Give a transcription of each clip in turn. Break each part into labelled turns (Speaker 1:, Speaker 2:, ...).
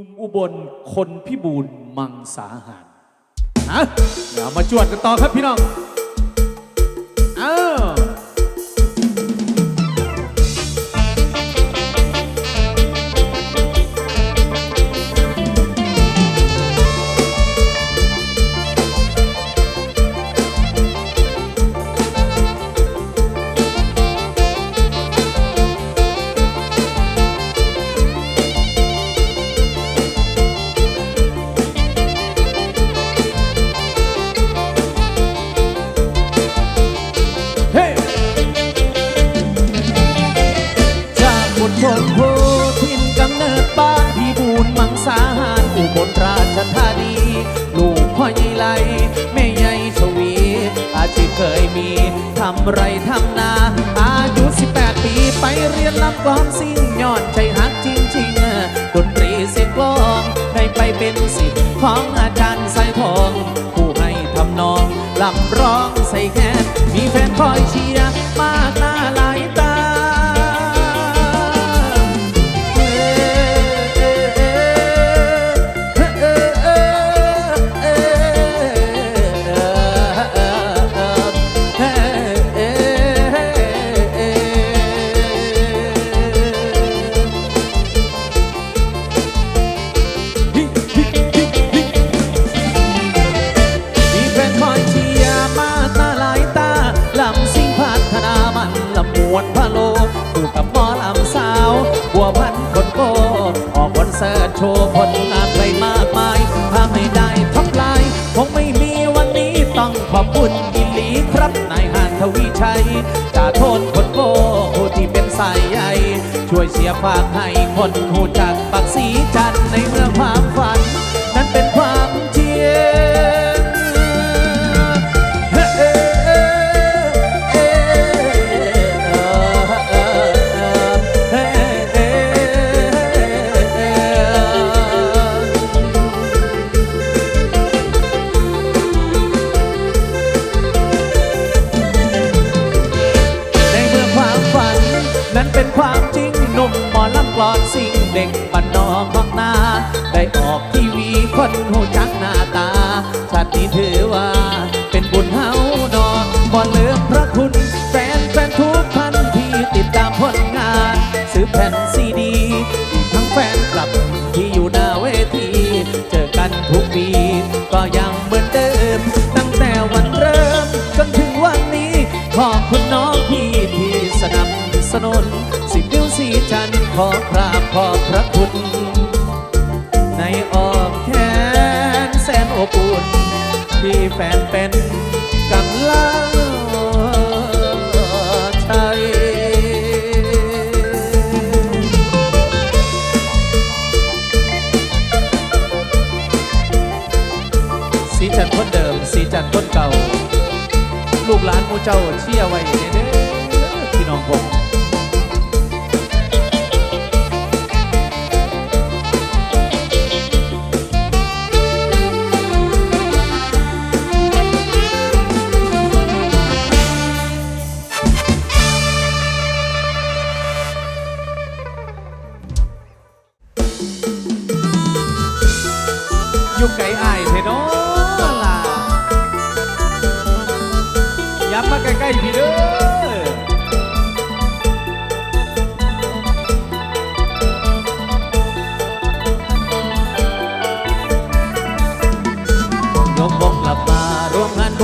Speaker 1: นุ่มอุบลคนพิบูลมังสาหารฮะเดี๋ยวมาจวดกันต่อครับพี่น้อง
Speaker 2: ไลแม่ใหญ่ชวี อาชีพเคยมี ทำไรทำนา อายุ18 ปี ไปเรียนรับกลองสิ่งย้อนใจฮักจริงๆดนตรีเสียงกลอง ได้ไปเป็นสิทธิ์ของอาจารย์สายทอง ผู้ให้ทำนองลำร้องใส่แค้นมีแฟนคอยเชียร์มากหน้าหลา ลงานไปมากมายถ้าไม่ได้ท็อปไลน์คงไม่มีวันนี้ต้องขอบคุณอิลีครับนายหานทวีชัยจ่าโทษคนโกผู้ที่เป็นสายใหญ่ ช่วยเสียฝากให้คนหูจักปักสีจันในเมื่อความ นี้ถือว่า เป็นบุญเฮานอกบ่เลือกพระคุณแฟนแฟนทุกท่านที่ติดตามผลงาน ซื้อแผ่นซีดี ทั้งแฟนคลับที่อยู่หน้าเวที เจอกันทุกปี ก็ยังเหมือนเดิม ตั้งแต่วันเริ่มจนถึงวันนี้ ขอบคุณน้องพี่ที่สนับสนุนสิบนิ้วสีจันขอกราบขอบพระคุณ ในออมแขนแสนอบอุ่น ที่แฟนเป็นกำลังใจสีจันทร์คนเดิม สีจันทร์คนเก่า ลูกหลานมูเจ้าเชี่ยไว้เด้อพี่น้องผม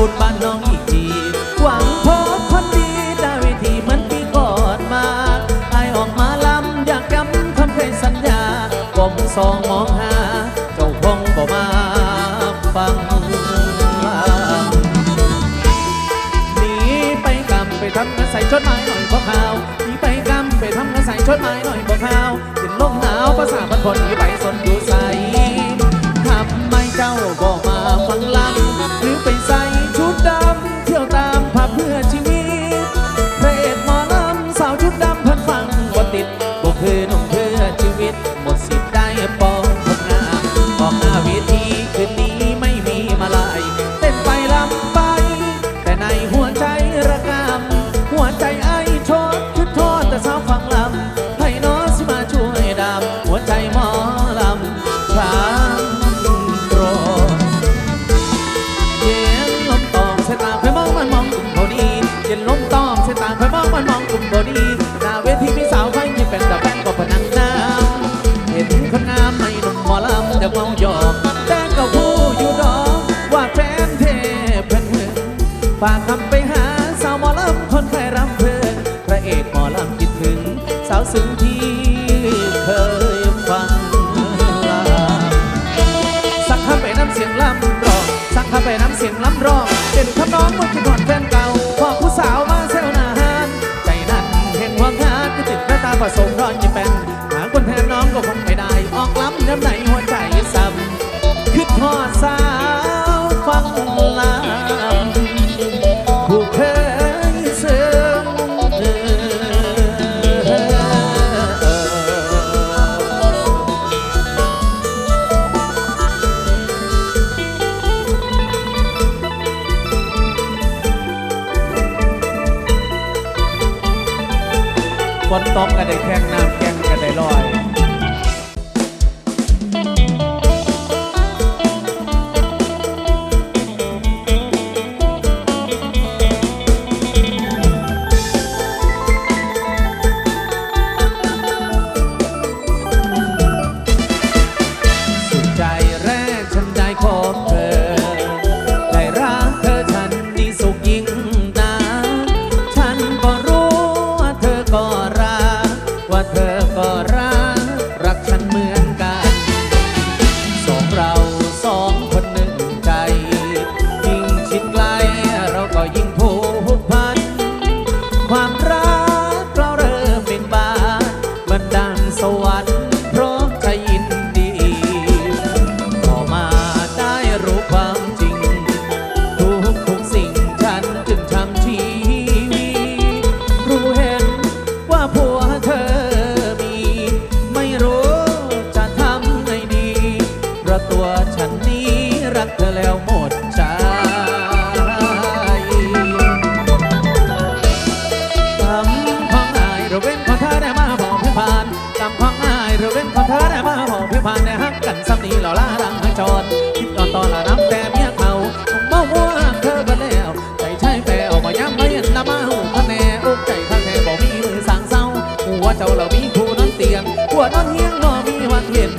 Speaker 2: ร่วมงานบุญบ้านน้องอีกทีหวังพบคนดีได้เวทีเหมือนปีกอนมาไอออกมาลำอยากกำคำเคยสัญญากลมสองมองหา เจ้าคงบ่มาฟังหนีไปกำไปทำงานใส่ชดไม้หน่อยบ่ข่าวหนีไปกำไปทำงานใส่ชดไม้หน่อยบ่ข่าวถึงลมหนาวภาษาพันคนหนีไปสนอยู่ใส่็นล้มต้องเส้นตางคอยมองมันมองกลุ่มบอดีหน้าเวทีมีสาวใครยิ้มแป็นต่แบงก็พนังน้ำเห็นคนงามในหนุ่มหมอลำจะมองหยอกแต่ก็ผู้อยู่ดอกว่าแฟนเทเพเพื่อนฝากคำไปหาสาวหมอลำคนใครรำเพลินพระเอกหมอลำคิดถึงสาวซึ้งที่เคยฟังสักคำไปน้ำเสียงล้ำร้องสักคำไปน้ำเสียงล้ำร้องเป็นคำน้องมันคิดหอดแฟนเก่า สาวมาเซลนาน ใจนั้นเห็นว่างานก็ติดหน้าตาผสมร้อนยิ่งเป็น they can't สวรรค์ มีผู้นอนเตียงหัวนอนเฮียงบ่มีวันเย็น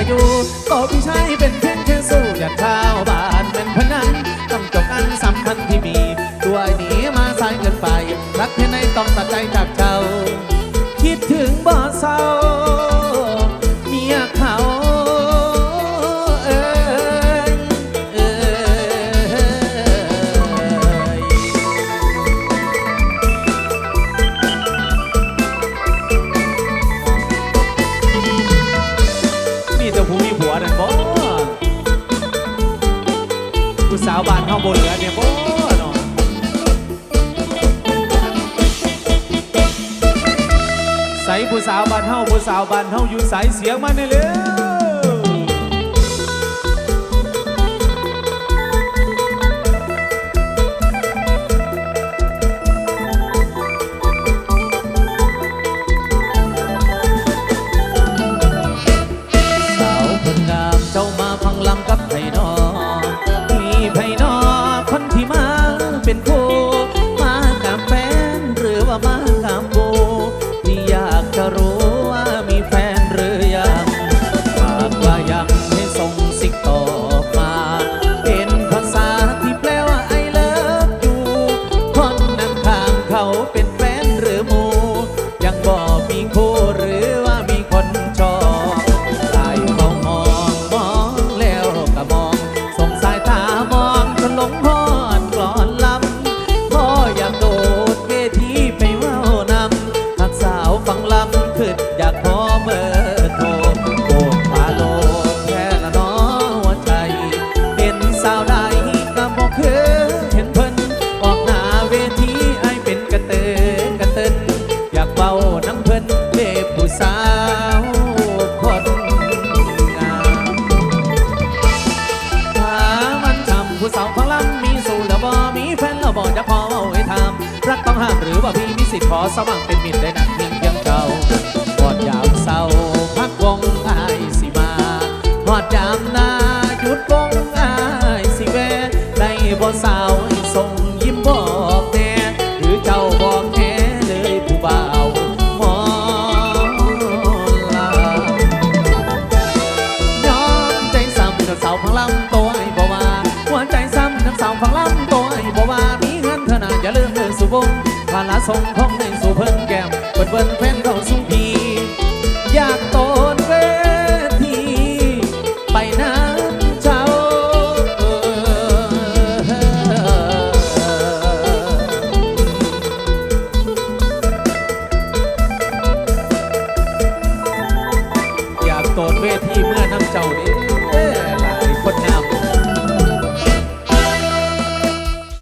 Speaker 2: ayuda. ผู้สาวบ้านห้องโบเหลือเนี่ยโบ้เนาะใส่ผู้สาวบ้านเฮาผู้สาวบ้านเฮาอยู่สายเสียงมาในี่ยเลย สิขอสมัครเป็นมิตรได้นักเพียงเพียงเก่าหอดยามเศร้าพักวงอายสิมาหอดยามนาหยุดวงอายสิแวได้บ่สาว sống không nên số phân kèm vân vân